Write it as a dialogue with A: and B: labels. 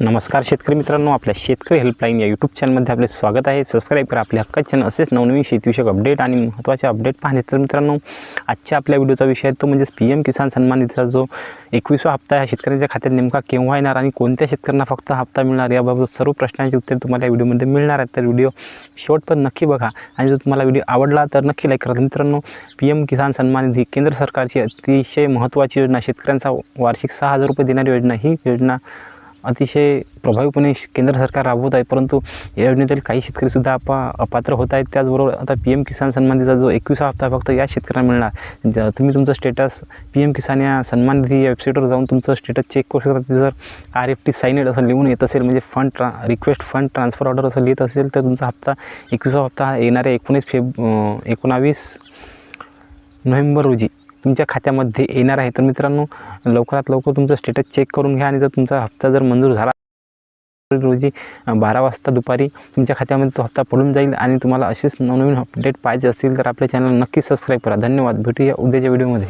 A: नमस्कार शेतकरी मित्रांनो आपल्या शेतकरी हेल्पलाईन या यूट्यूब चॅनलमध्ये आपले स्वागत आहे. सबस्क्राईब करा आपल्या हक्काचे चॅनल असेच नवनवीन शेतीविषयक अपडेट आणि महत्त्वाचे अपडेट पाहणे. तर मित्रांनो आजच्या आपल्या व्हिडिओचा विषय आहे तो म्हणजेच पी एम किसान सन्मान निधीचा जो एकवीसवा हप्ता आहे. शेतकऱ्यांच्या खात्यात नेमका केव्हा येणार आणि कोणत्या शेतकऱ्यांना फक्त हप्ता मिळणार याबाबत सर्व प्रश्नांची उत्तर तुम्हाला या व्हिडिओमध्ये मिळणार आहेत. तर व्हिडिओ शेवटपर्यंत नक्की बघा. आणि जर तुम्हाला व्हिडिओ आवडला तर नक्की लाईक करा. मित्रांनो पी एम किसान सन्मान निधी केंद्र सरकारची अतिशय महत्त्वाची योजना शेतकऱ्यांचा वार्षिक सहा हजार रुपये देणारी योजना ही योजना अतिशय प्रभावीपणे केंद्र सरकार राबवत आहे परंतु या योजनेतील काही शेतकरीसुद्धा आपा अपात्र होत आहेत. त्याचबरोबर आता पी एम किसान सन्माननिधीचा जो एकविसा हप्ता फक्त या शेतकऱ्यांना मिळणार. तुम्ही तुमचं स्टेटस पी एम किसान या सन्मान निधी या वेबसाईटवर जाऊन तुमचं स्टेटस चेक करू शकता. जर आर एफ टी साईनेड असं लिहून येत असेल म्हणजे फंड ट्रा रिक्वेस्ट फंड ट्रान्सफर ऑर्डर असं लिहित असेल तर तुमचा हप्ता एकविसा हप्ता येणाऱ्या एकोणीस फेब एकोणावीस नोव्हेंबर रोजी. तुमच्या खात्यामध्ये येणार आहे. तर मित्रांनो लवकरात लवकर तुमचं स्टेटस चेक करून घ्या आणि जर तुमचा हप्ता जर मंजूर झाला रोजी बारा वाजता दुपारी तुमच्या खात्यामध्ये तो हप्ता पडून जाईल आणि तुम्हाला असेच नवनवीन अपडेट पाहिजे असतील तर आपल्या चॅनल नक्की सबस्क्राईब करा. धन्यवाद. भेटूया उद्याच्या व्हिडिओमध्ये